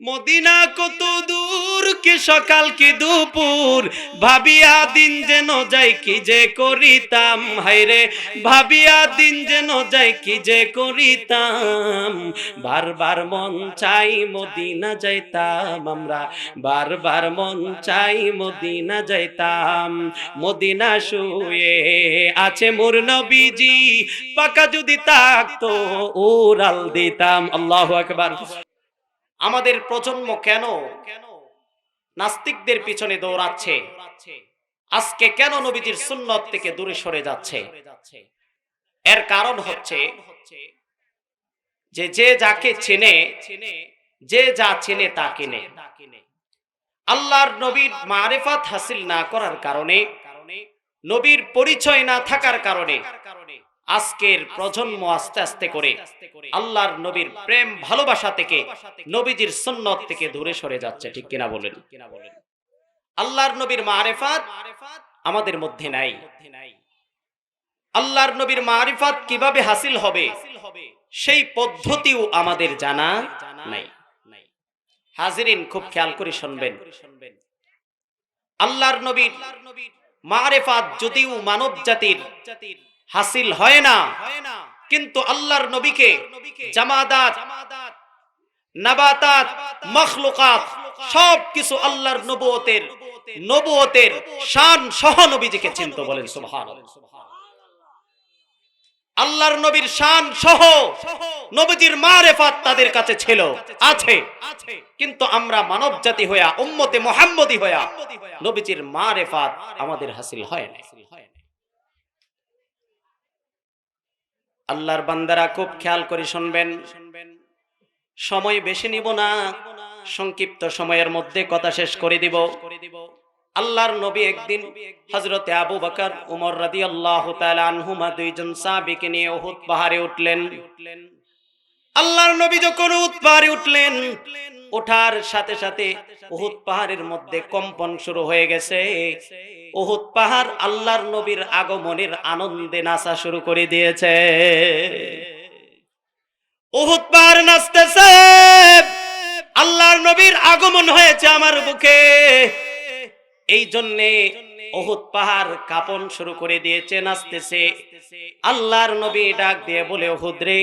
Medina কত দূর, কি সকাল, কি দুপুর? ভাবিয়া দিন যেন যাই কি যে করিতাম? হাইরে ভাবিয়া দিন যেন যাই কি যে করিতাম? বারবার মন চাই মদিনা যাইতাম আমরা। বারবার মন চাই মদিনা যাইতাম। মদিনা শুয়ে আছে মোর নবীজি, পাকা যদি থাকতো উড়াল দিতাম। আল্লাহু আকবার। আমাদের প্রজন্ম কেন নাস্তিকদের পিছনে দৌড়াচ্ছে? আজকে কেন নবীজির সুন্নত থেকে দূরে সরে যাচ্ছে? এর কারণ হচ্ছে যে যে যাকে চেনে, যে যা চেনে তা কিনে। আল্লাহর নবীর মারেফাত হাসিল না করার কারণে, নবীর পরিচয় না থাকার কারণে আজকের প্রজন্ম আস্তে আস্তে করে আল্লাহর নবীর প্রেম ভালোবাসা থেকে নবীজির সুন্নত থেকে দূরে সরে যাচ্ছে ঠিক কিনা বলেন? আল্লাহর নবীর মারেফাত আমাদের মধ্যে নাই। আল্লাহর নবীর মারিফাত কীভাবে হাসিল হবে? সেই পদ্ধতিও আমাদের জানা নাই। হাজিরিন খুব খেয়াল করে শুনবেন। আল্লাহর নবীর মারেফাত যদিও মানব জাতির হাসিল হয় না। কিন্তু আল্লাহর নবীকে জামাদাত, নাবাতাত, মখলুকাত সব কিছু আল্লাহর নবুয়তের নবুয়তের শান সহ নবীজিকে চিন্ত বলেন, সুবহানাল্লাহ। আল্লাহর নবীর শান সহ নবীজির মারেফাত তাদের কাছে ছিল, আছে। কিন্তু আমরা মানব জাতি হইয়া, উম্মতে মোহাম্মদী হইয়া নবীজির মারেফাত আমাদের হাসিল হয় না আল্লাহর বান্দারা খুব খেয়াল করে শুনবেন। সময় বেশি নিব না, সংক্ষিপ্ত সময়ের মধ্যে কথা শেষ করে দিব। আল্লাহর নবী একদিন হজরতে আবু বকর, উমর রাদি আল্লাহ আনহুমা দুইজন সাহাবিকে নিয়ে উহুদ পাহাড়ে উঠলেন। আল্লাহর নবী যখন উহুদ পাহাড়ে উঠলেন ওঠার সাথে সাথে ওহুদ পাহাড়ের মধ্যে কম্পন শুরু হয়ে গেছে। ওহুদ পাহাড় আল্লাহর নবীর আগমনের আনন্দে নাচা শুরু করে দিয়েছে। ওহুদ পাহাড় নাচতেছে। আল্লাহর নবীর আগমন হয়েছে আমার বুকে। এই জন্যে ওহুদ পাহাড় কাপন শুরু করে দিয়েছে, নাচতেছে। আল্লাহর নবী ডাক দিয়ে বলে, ওহুদ রে,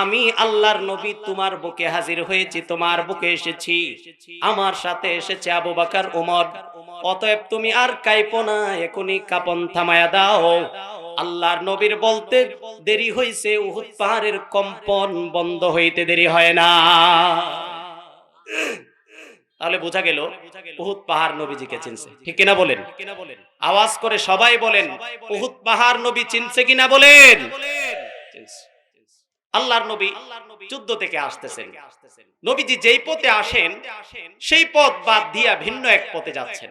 আমি আল্লাহর নবী, তোমার বুকে হাজির হয়েছি, তোমার বুকে এসেছি। আমার সাথে এসেছে আবু বাকার, উমর। অতএব তুমি আর কাইপো না, এখনই কাপন থামায়া দাও। আল্লাহর নবীর বলতে দেরি হইছে উহুদ পাহাড়ের কম্পন বন্ধ হইতে দেরি হয় না। তাহলে বোঝা গেল উহুদ পাহাড় নবীজিকে চিনছে। ঠিক কিনা বলেন? আওয়াজ করে সবাই বলেন, উহুদ পাহাড় নবী চিনছে কিনা বলেন? আল্লাহর নবী যুদ্ধ থেকে আসতেছেন। নবীজি যেই পথে আসেন, সেই পথ বাদ দিয়া ভিন্ন এক পথে যাচ্ছেন।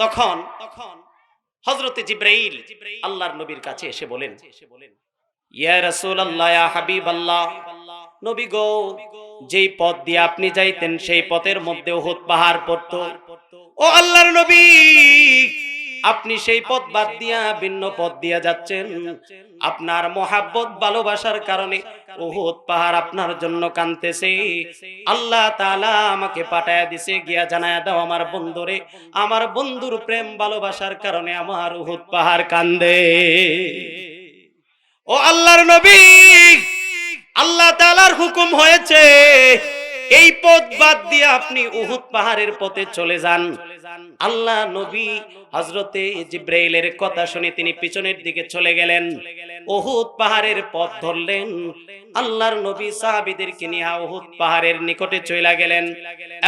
তখন তখন হজরতে জিব্রাইল আল্লাহর নবীর কাছে এসে বলেন, ইয়া রাসূলুল্লাহ, ইয়া হাবিবাল্লাহ, নবী গো যেই পথ দিয়ে আপনি যাইতেন, সেই পথের মধ্যে উহুদ পাহাড় পড়তো। ও আল্লাহর নবী, আপনি সেই পথ বাদ দিয়া ভিন্ন পথ দিয়া যাচ্ছেন। আপনার মহাব্বত, ভালোবাসার কারণে উহুদ পাহাড় আপনার জন্য কানতেছে আল্লাহ তাআলা আমাকে পাঠায় দিছে, গিয়া জানায়া দাও আমার বন্ধুরে। আমার বন্ধুর প্রেম, ভালোবাসার কারণে আমার উহুদ পাহাড় কান্দে। ও আল্লাহর নবী আল্লাহ তাআলার হুকুম হয়েছে, এই পথ বাদ দিয়ে আপনি উহুদ পাহাড়ের পথে চলে যান। আল্লাহ নবী হজরতে জিব্রাইলের কথা শুনে তিনি পিছনের দিকে চলে গেলেন। উহুদ পাহাড়ের পথ ধরলেন। আল্লাহর নবী সাহাবীদেরকে নিয়ে উহুদ পাহাড়ের নিকটে চলে গেলেন।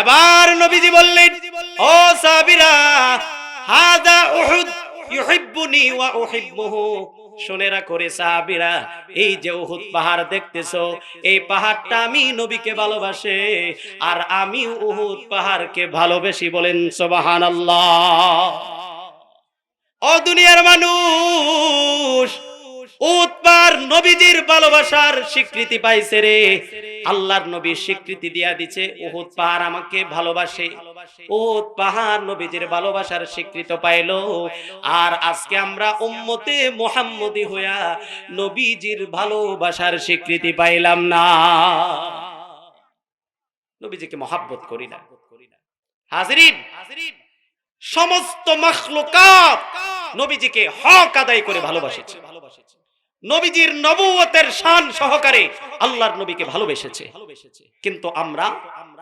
এবার নবীজি বললেন, ও সাহাবীরা হাদা উহুদ ইউহিব্বুনি ওয়া উহিব্বুহু। শোনেরা করে সাহাবিরা, এই যে উহুদ পাহাড় দেখতেছো, এই পাহাড়টা আমি নবীকে ভালোবাসে, আর আমি উহুদ পাহাড়কে ভালোবেসি বলেন সুবহানাল্লাহ। ও দুনিয়ার মানুষ উৎপার নবীজির ভালোবাসার স্বীকৃতি পাইছে রে। আল্লাহর নবী স্বীকৃতি দিয়া দিছে, উহুদ পাহাড় আমাকে ভালোবাসে। উহুদ পাহাড় নবীজির ভালোবাসার স্বীকৃত পাইলো। আর আজকে আমরা উম্মতে মোহাম্মদী হইয়া নবীজির ভালোবাসার স্বীকৃতি পাইলাম না। নবীজিকে মহাব্বত করি না। হাজরিন, সমস্ত মখলুকাত নবীজিকে হক আদায় করে ভালোবাসেছে। নবীজির নবুয়তের শান সহকারে আল্লাহর নবীকে ভালোবেসেছে। কিন্তু আমরা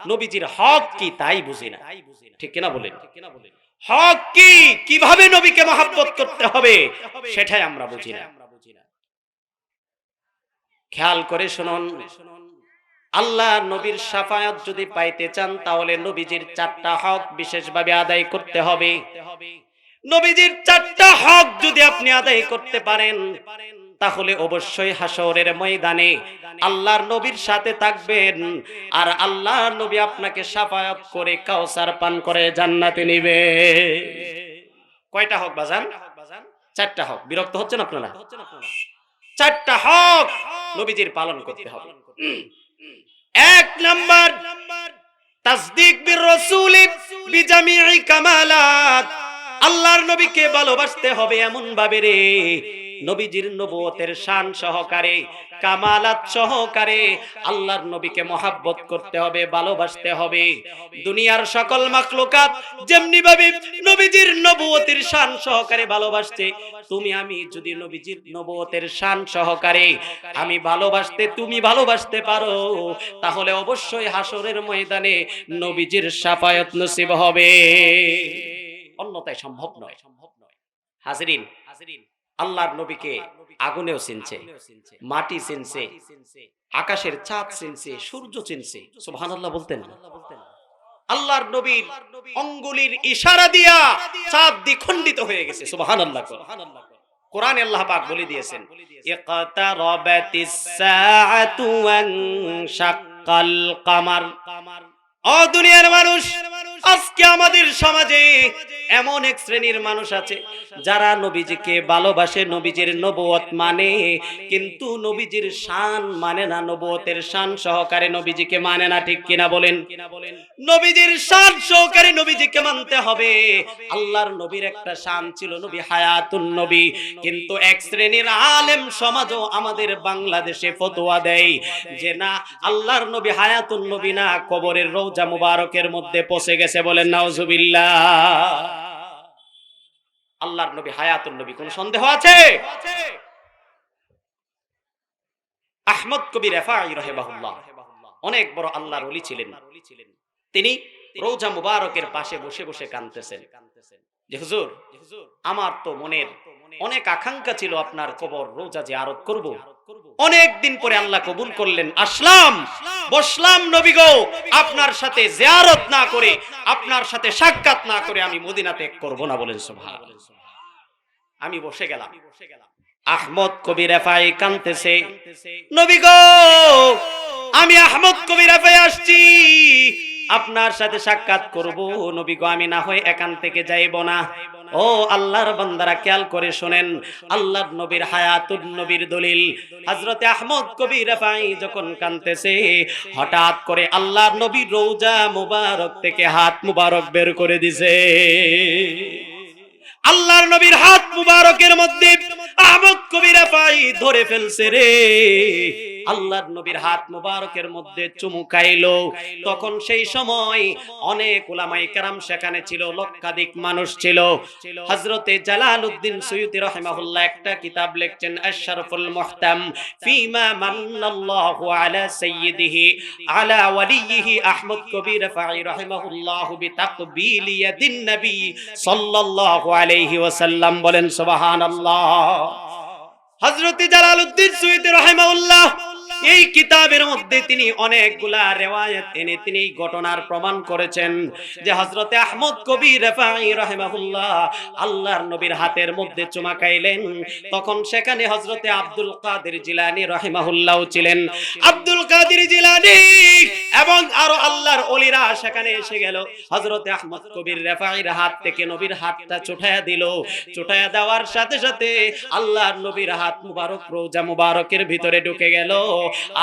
নবীজির হক কি তাই বুঝি না। ঠিক কিনা বলেন? হক কি? কীভাবে নবীকে মহাব্বত করতে হবে? সেটাই আমরা বুঝি না। খেয়াল করে শুনুন। আল্লাহ নবীর সাফায়াত যদি পাইতে চান, তাহলে নবীজির চারটা হক বিশেষভাবে আদায় করতে হবে। নবীজির চারটা হক যদি আপনি আদায় করতে পারেন তাহলে অবশ্যই হাসরের ময়দানে আল্লাহর নবীর সাথে থাকবেন। আর আল্লাহর নবী আপনাকে সাফায়াত করে কাউসার পান করে জান্নাতে নিবে। কয়টা হক বাজান? চারটা হক। বিরক্ত হচ্ছেন আপনারা? চারটা হক নবীজির পালন করতে হবে। এক নাম্বার, তাসদিক বির রাসূল বিজামিই কামালাত। আল্লাহর নবীকে ভালোবাসতে হবে এমন ভাবে রে নবীজির নবুয়তের শান সহকারে কামালাত সহকারে আল্লাহর নবীকে মহাব্বত করতে হবে ভালোবাসতে হবে দুনিয়ার সকল মাখলুকাত যেমনি ভাবে নবীজির নবুয়তের শান সহকারে ভালোবাসছে তুমি আমি যদি নবীজির নবুয়তের শান সহকারে আমি ভালোবাসতে তুমি ভালোবাসতে পারো তাহলে অবশ্যই হাসরের ময়দানে নবীজির সাফায়াত নসিব হবে। অন্যতায় সম্ভব নয়। সম্ভব নয়। হাজরিন হাজরিন আল্লাহর নবীকে আগুনেও চিনছে, মাটি চিনছে, আকাশের চাঁদ চিনছে, সূর্য চিনছে। সুবহানাল্লাহ বলতেন। আল্লাহর নবীর অঙ্গুলির ইশারা দিয়া চাঁদ দ্বিখণ্ডিত হয়ে গেছে। সুবহানাল্লাহ কোরআনে আল্লাহ পাক বলে দিয়েছেন, ইকতারাবাতিস সাআতু ওয়ান শাক্কাল কামার। ও দুনিয়ার মানুষ আজকে আমাদের সমাজে এমন এক শ্রেণির মানুষ আছে, যারা নবীজিকে ভালোবাসে, নবীজির নবুয়ত মানে। কিন্তু নবীজির শান মানে না নবুয়তের শান সহকারে নবীজিকে মানে না, ঠিক কিনা বলেন? নবীজির শান সহকারে নবীজিকে মানতে হবে। আল্লাহর নবীর একটা শান ছিল নবী হায়াতুন নবী। কিন্তু এক শ্রেণির আলেম সমাজও আমাদের বাংলাদেশে ফতোয়া দেয় যে না, আল্লাহর নবী হায়াতুন নবী না, কবরের রৌজা মুবারকের মধ্যে পচে গেছে। বলেন, নাউজুবিল্লাহ। আল্লাহর নবী, হায়াতুন নবী, কোন সন্দেহ আছে? আহমদ কবির রেফাই রহেবাহুল্লাহ অনেক বড় আল্লাহর ওলি ছিলেন। তিনি রোজা মুবারকের পাশে বসে বসে কাঁদতেছেন। যে হুজুর, আমার তো মনের অনেক আকাঙ্ক্ষা ছিল আপনার কবর রোজা যে আরত করব। অনেক দিন পরে আল্লাহ কবুল করলেন। আসলাম, বসলাম নবী গো, আপনার সাথে জিয়ারত না করে, আপনার সাথে সাক্ষাৎ না করে আমি মদিনা ত্যাগ করব না বলেন সুবহান। আমি বসে গেলাম। আহমদ কবি রেফাই কানতেছে। নবী গো, আমি আহমদ কবি রেফাই আসছি। আপনার সাথে সাক্ষাৎ করব। নবী গো আমি না হয় এখান থেকে যাইব না। ও আল্লাহর বান্দারা, খেয়াল করে শোনেন। আল্লাহর নবীর হায়াতুন নবীর দলিল। হযরতে আহমদ কবি রাফাই যখন কানতেছে হঠাৎ করে আল্লাহর নবী রৌজা মুবারক থেকে হাত মুবারক বের করে দিছে। আল্লাহর নবীর হাত মুবারকের মধ্যে আহমদ কবি রাফাই ধরে ফেলছে রে। আল্লাহর নবীর হাত মুবারকের মধ্যে চুমু খাইলো। তখন সেই সময় অনেক উলামাই কেরাম সেখানে ছিল, লক্ষাধিক মানুষ ছিল। হযরতে জালালউদ্দিন সুয়ুতি রাহিমাহুল্লাহ একটা কিতাব লিখছেন, আশরাফুল মুহতাম, ফিমা মান্নাল্লাহু আলা সাইয়্যিদিহি, আলা ওয়ালিয়িহি আহমদ কবির ফাই রাহিমাহুল্লাহ বিতাকবিলি ইয়াদিন নবী সাল্লাল্লাহু আলাইহি ওয়াসাল্লাম বলেন, সুবহানাল্লাহ। হযরতে জালালউদ্দিন সুয়ুতি রাহিমাহুল্লাহ এই কিতাবের মধ্যে তিনি অনেকগুলা রেওয়ায়ত এনে তিনি ঘটনার প্রমাণ করেছেন যে হযরতে আহমদ কবি রেফাই রাহিমাহুল্লাহ আল্লাহর নবীর হাতের মধ্যে চুমা খাইলেন। তখন সেখানে হযরতে আব্দুল কাদের জিলানী রাহিমাহুল্লাহ ছিলেন। আব্দুল কাদের জিলানী এবং আরও আল্লাহর ওলিরা সেখানে এসে গেল। হযরতে আহমদ কবির রেফাইর হাত থেকে নবীর হাতটা চুঠায়া দিল। চুঠায়া দেওয়ার সাথে সাথে আল্লাহর নবীর হাত মুবারক, রোজা মুবারকের ভিতরে ঢুকে গেল।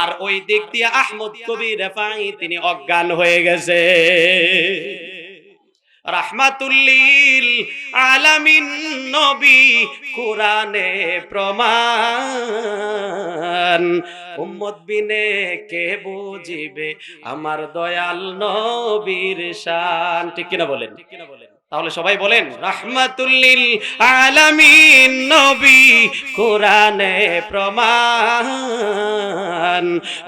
আর ওই দিক দিয়ে আহমদ কবি রেফাই তিনি অজ্ঞান হয়ে গেছে। রাহমাতুল্লিল আলামিন নবী কোরআনে প্রমাণ, উম্মত বিনে কে বুঝিবে আমার দয়াল নবীর শান। ঠিক কিনা বলেন ঠিক কিনা বলেন? তাহলে সবাই বলেন, রাহমাতুল্লিল আলামিন নবী, কোরআনে প্রমাণ,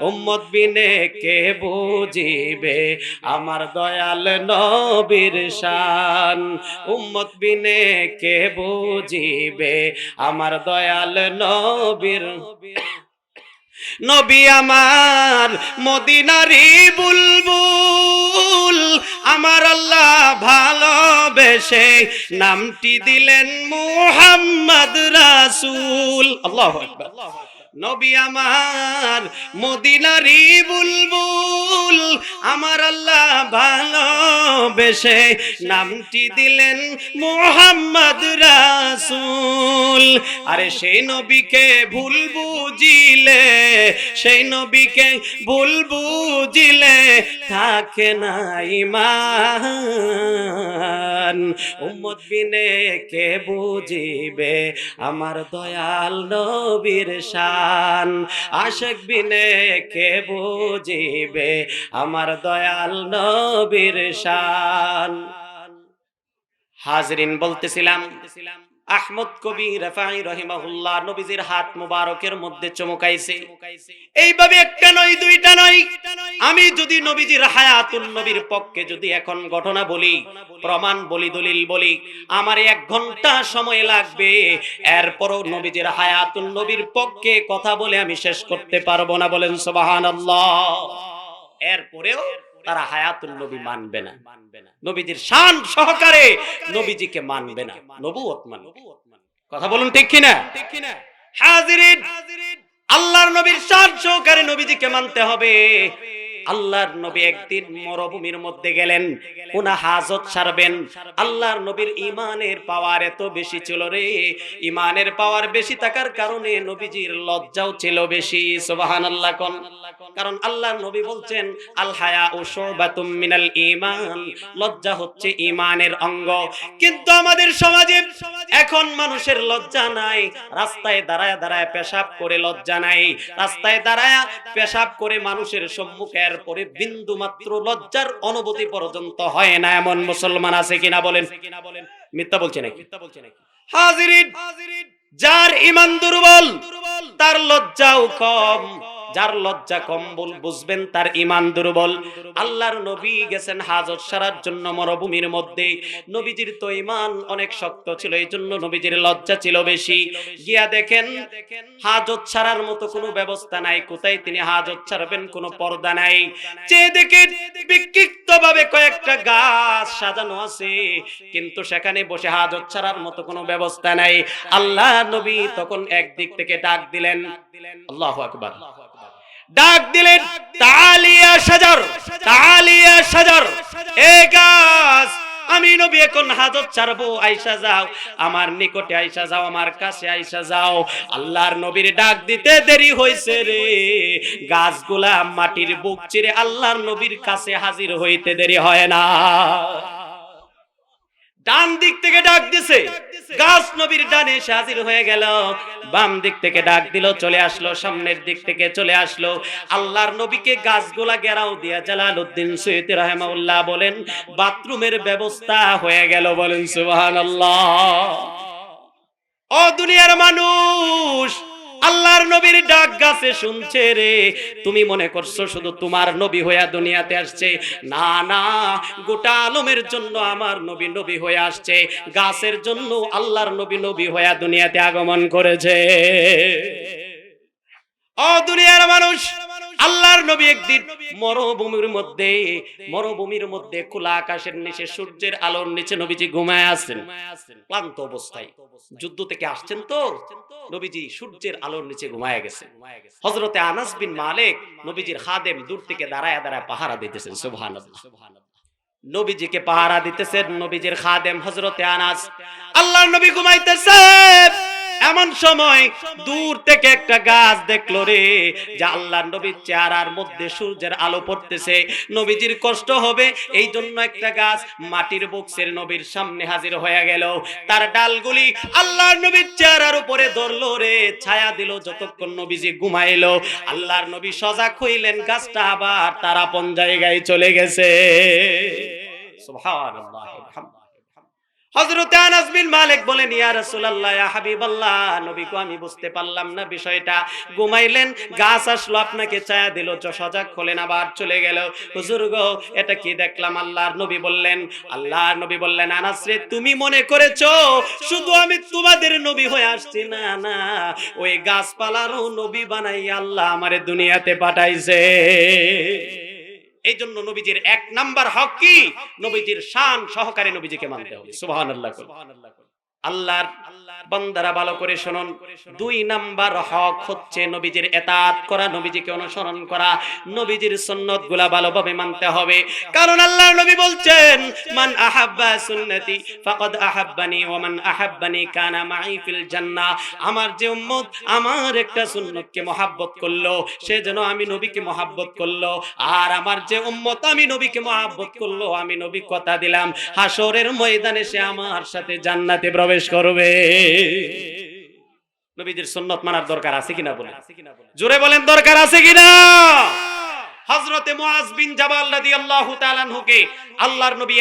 উম্মত বিনে কে বুঝিবে? আমার দয়াল নবীর শান, উম্মত বিনে কে বুঝিবে? আমার দয়াল নবীর নবী আমার মদিনারি বুলবুল, আমার আল্লাহ ভালোবেসে নামটি দিলেন মুহাম্মদ রাসূল। আল্লাহু নবী আমার মদিনারি বুলবুল, আমার আল্লাহ ভালোবেসে নামটি দিলেন মোহাম্মদ রাসূল। আরে সেই নবীকে ভুল বুঝিলে, সেই নবীকে ভুল বুঝিলে থাকে না ইমান উম্মত বিনে কে বুঝিবে আমার দয়াল নবীর শান? আশেক বিনে কে বুঝিবে আমার দয়াল নবীর শান? হাজরিন বলতেছিলাম আহমদ কবি রাফাই রহিমাহুল্লাহ নবীজির হাত মুবারকের মধ্যে চমকাইছে। এইভাবে একটা নয়, দুইটা নয়। আমি যদি নবীজির হায়াতুন নবীর পক্ষে যদি এখন ঘটনা বলি, প্রমাণ বলি, দলিল বলি, আমার এক ঘণ্টা সময় লাগবে। এরপরও নবীজির হায়াতুন নবীর পক্ষে কথা বলে আমি শেষ করতে পারব না বলেন সুবহানাল্লাহ। এরপরেও তারা হায়াতুল নবী মানবে না। নবীজির শান সহকারে নবীজিকে মানবে না। নবুয়ত মানবে কথা বলুন ঠিক কিনা ঠিক কিনা? হাজিরিন, আল্লাহর নবীর শান সহকারে নবীজিকে মানতে হবে। আল্লাহর নবী একদিন মরুভূমির মধ্যে গেলেন। উনা হাজত সারবেন। আল্লাহর নবীর ইমানের পাওয়ার এত বেশি ছিল রে। ইমানের পাওয়ার বেশি থাকার কারণে নবীজির লজ্জাও ছিল বেশি, সুবহানাল্লাহ কোন। কারণ আল্লাহর নবী বলছেন, আল হায়া ও শুবাতুম মিনাল ঈমান। লজ্জা হচ্ছে ইমানের অঙ্গ। কিন্তু আমাদের সমাজে এখন মানুষের লজ্জা নাই। রাস্তায় দাঁড়ায় দাঁড়ায় পেশাব করে লজ্জা নাই। রাস্তায় দাঁড়ায় পেশাব করে মানুষের সম্মুখের পরে বিন্দু মাত্র লজ্জার অনুভূতি পর্যন্ত হয় না। এমন মুসলমান আছে কিনা বলেন? মিথ্যা বলছে নাকি মিথ্যা বলছে নাকি? হাজিরিন, যার ইমান দুর্বল, তার লজ্জাও কম। যার লজ্জা কম বল বুঝবেন তার ইমান দুর্বল। আল্লাহর নবী গেছেন হাজত সারার জন্য মরুভূমির মধ্যে। নবীজির তো ইমান অনেক শক্ত ছিল এই জন্য নবীজির লজ্জা ছিল বেশি। গিয়া দেখেন, হাজত ছাড়ার মতো কোনো ব্যবস্থা নাই, কোথায় তিনি হাজত ছাড়বেন কোনো পর্দা নাই। চেয়ে দেখেন বিক্ষিপ্ত ভাবে কয়েকটা গাছ সাজানো আছে, কিন্তু সেখানে বসে হাজত ছাড়ার মতো কোনো ব্যবস্থা নাই। আল্লাহ নবী তখন একদিক থেকে ডাক দিলেন, আল্লাহ আকবার। ডাক দিলেন, তালিয়া সাজার তালিয়া সাজার, এ গাছ, আমি নবী এখন হাজত ছাড়বো, আইসা যাও, আমার নিকটে আইসা যাও, আমার কাছে আইসা যাও। আল্লাহর নবীর ডাক দিতে দেরি হয়েছে রে। গাছগুলা মাটির বুক চিরে আল্লাহর নবীর কাছে হাজির হইতে দেরি হয় না। ডান দিক থেকে ডাক দিছে গাছ নবীর ডানে এসে হাজির হয়ে গেল। বাম দিক থেকে ডাক দিল, চলে আসলো। সামনের দিক থেকে চলে আসলো। আল্লাহর নবীকে গাছগুলা গেরাও দিয়া জালালউদ্দিন সৈয়দ রহমাউল্লাহ বলেন, বাথরুমের ব্যবস্থা হয়ে গেল বলেন সুবহানাল্লাহ। ও দুনিয়ার মানুষ! আল্লাহর নবীর ডাক গাছে শুনছে রে। তুমি মনে করছ শুধু তোমার নবী হইয়া দুনিয়াতে আসছে? না না, গোটা আলমের জন্য আমার নবী নবী হয়ে আসছে। গাছের জন্য আল্লাহর নবী নবী হইয়া দুনিয়াতে আগমন করেছে। ও দুনিয়ার মানুষ আল্লাহর নবী একদিন মরুভূমির মধ্যে মরুভূমির মধ্যে খোলা আকাশের নিচে সূর্যের আলোর নিচে নবীজি ঘুমায় আছেন। ক্লান্ত অবস্থায়। যুদ্ধ থেকে আসছেন তো? নবীজি সূর্যের আলোর নিচে ঘুমায় গেছে। হজরতে আনাস বিন মালিক নবীজির খাদেম দূর থেকে দাঁড়ায় দাঁড়ায় পাহারা দিতেছেন, সুবহানাল্লাহ। নবীজিকে পাহারা দিতেছেন নবীজির খাদেম হজরতে আনাস। আল্লাহর নবী ঘুমাইতেছে এমন সময় দূর থেকে একটা গাছ দেখল রে, যে আল্লাহ নবীর চেহারার মধ্যে সূর্যের আলো পড়তেছে। নবীজির কষ্ট হবে এই জন্য একটা গাছ মাটির বক্সের নবীর সামনে হাজির হয়ে গেল। তার ডালগুলি আল্লাহর নবীর চেহারার উপরে ধরলো রে, ছায়া দিল যতক্ষণ নবীজি ঘুমাইলো। আল্লাহর নবী সজাগ হইলেন, গাছটা আবার তার আপন জায়গায় চলে গেছে। সুবহানাল্লাহ হযরত আনাস মালিক বলেন, ইয়া রাসূলুল্লাহ, ইয়া হাবিবাল্লাহ। নবী আমি বুঝতে পারলাম না বিষয়টা। ঘুমাইলেন, গাছ আসলো, আপনাকে ছায়া দিল সজাগ হলেন, আবার চলে গেল। হুজুর গো, এটা কি দেখলাম? আল্লাহর নবী বললেন, আল্লাহর নবী বললেন, আনাস রে, তুমি মনে করেছ, শুধু আমি তোমাদের নবী হয়ে আসছি? না না, ওই গাছপালারও নবী বানাই আল্লাহ আমারে দুনিয়াতে পাঠাইছে। এই জন্য নবীজির এক নাম্বার হক কি? নবীজির শান সহকারে নবীজিকে মানতে হবে। সুবহানাল্লাহ আল্লাহর বান্দারা ভালো করে শুনুন। দুই নাম্বার হক হচ্ছে নবীজির এতাত করা, নবীজিকে অনুসরণ করা। নবীজির সুন্নতগুলা ভালোভাবে মানতে হবে। কারণ আল্লাহর নবী বলছেন, মান আহাব্বা সুন্নতি ফাকাদ আহাব্বানি ওয়া মান আহাব্বানি কানা মাই ফিল জান্নাহ আমার যে উম্মত, আমার একটা সুন্নতকে মহাব্বত করল, সে যেন আমি নবীকে মহাব্বত করল। আর আমার যে উম্মত, আমি নবীকে মহাব্বত করল। আমি নবী কথা দিলাম। হাসরের ময়দানে সে আমার সাথে জান্নাতে প্রবেশ করবে। নবীদের সুন্নত মানার দরকার আছে কিনা বলে জোরে বলেন, দরকার আছে কিনা? হযরতে মুআজ বিন জাবাল রাদিয়াল্লাহু আল্লাহর নবী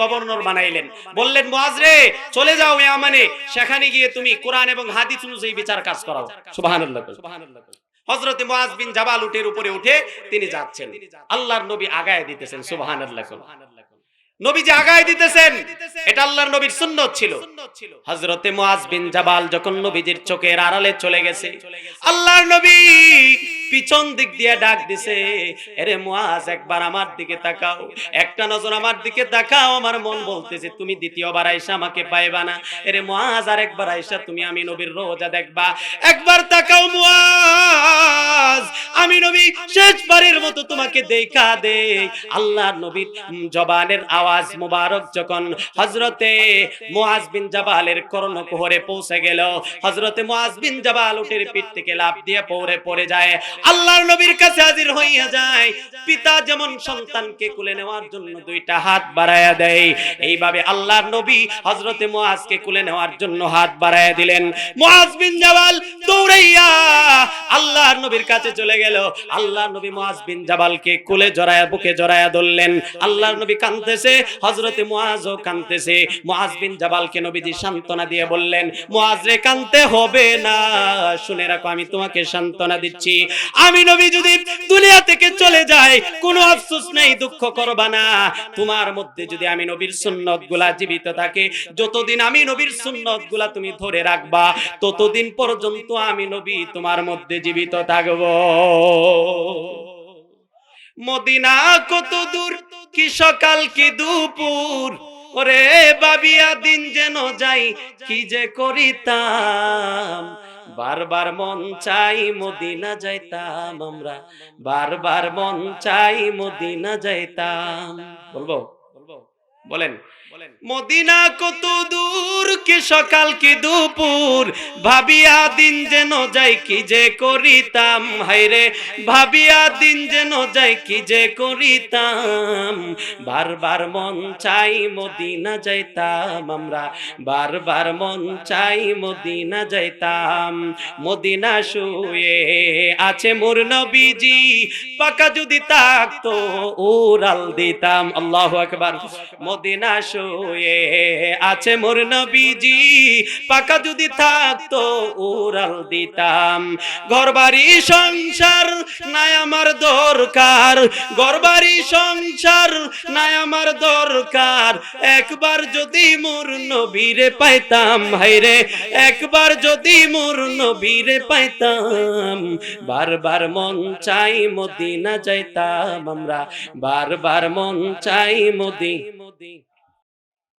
গভর্নর বানাইলেন। বললেন, মুআজ রে, চলে যাও ইয়ামানে সেখানে গিয়ে তুমি কোরআন এবং হাদিস অনুযায়ী বিচার কাজ করাও। সুবহানাল্লাহ সুবহানাল্লাহ হযরতে মুআজ বিন জাবাল উটের উপরে উঠে তিনি যাচ্ছেন। আল্লাহর নবী আগায় দিতেছেন, সুবহানাল্লাহ নবী যে আগায় দিতেছেন। এটা আল্লাহর নবীর সুন্নত ছিল। হযরতে মুআজ বিন জাবাল যখন নবীজির চোখের আড়ালে চলে গেছে আল্লাহর নবী পিছন দিক দিয়ে ডাক দিছে এরে মুআজ একবার আমার দিকে তাকাও। একটা নজর আমার দিকে তাকাও আমার মন বলতেছে তুমি দ্বিতীয়বার আইসা আমাকে পাইবা না। এরে মুআজ আর একবার আইসা তুমি আমি নবীর রোজা দেখবা। একবার তাকাও মুআজ আমি নবী শেষবারের মতো তোমাকে দেখা দেই আল্লাহর নবীর জবানের আওয়াজ মুবারক যখন হযরতে মুআজ বিন জাবালের কর্ণকুহরে পৌঁছে গেল, হযরতে মুআজ বিন জাবাল উটের পিঠ থেকে লাফ দিয়ে পড়ে পড়ে যায়। আল্লাহর নবীর কাছে হাজির হইয়া যায়। পিতা যেমন সন্তানকে কুলে নেওয়ার জন্য দুইটা হাত বাড়ায়া দেয়, এইভাবে আল্লাহর নবী হজরতে মুআজকে কুলে নেওয়ার জন্য হাত বাড়ায়া দিলেন। মুআজ বিন জাবাল দৌড়াইয়া আল্লাহর নবীর কাছে চলে গেল। আল্লাহর নবী মুআজ বিন জাবালকে কুলে জড়ায়া, বুকে জড়ায়া ধরলেন। আল্লাহর নবী হযরতে মুআজ বিন জাবালকে নবীজি সান্ত্বনা দিয়ে বললেন, মুআজ রে হবে না। শুনে রাখো, আমি তোমাকে সান্ত্বনা দিচ্ছি। আমি নবী যদি দুনিয়া থেকে চলে যাই, কোনো আফসোস নেই, দুঃখ করবা না। তোমার মধ্যে যদি আমি নবীর সুন্নতগুলা জীবিত থাকে, যতদিন আমি নবীর সুন্নতগুলা তুমি ধরে রাখবা, ততদিন পর্যন্ত আমি নবী তোমার মধ্যে জীবিত থাকব। মদিনা কত দূর? কি সকাল, কি দুপুর? ওরে বাবিয়া, দিন যেন যাই, কি যে করিতাম? বারবার মন চাই মদিনা যাইতাম আমরা। বারবার মন চাই মদিনা যাইতাম। বলব? বলব? বলেন। মদিনা কত দূর, কি সকাল, কি দুপুর? ভাবিয়া দিন যেন যাই, কি যে করিতাম? হাইরে ভাবিয়া দিন যেন যাই, কি যে করিতাম? বারবার মন চাই মদিনা যাইতাম আমরা। বারবার মন চাই মদিনা যাইতাম। মদিনা শুয়ে আছে মোর নবীজি, পাকা যদি থাকতো, উড়াল দিতাম। আল্লাহু আকবার। মদিনা শুয়ে আছে মোর নবীজি। পাকা যদি থাকতো, উড়াল দিতাম। ঘরবাড়ি, সংসার নাই আমার দরকার। ঘরবাড়ি, সংসার নাই আমার দরকার। একবার যদি মোর নবীরে পাইতাম হাইরে একবার যদি মোর নবীরে পাইতাম, বারবার মন চাই মদিনা যাইতাম আমরা। বারবার মন চাই মোদি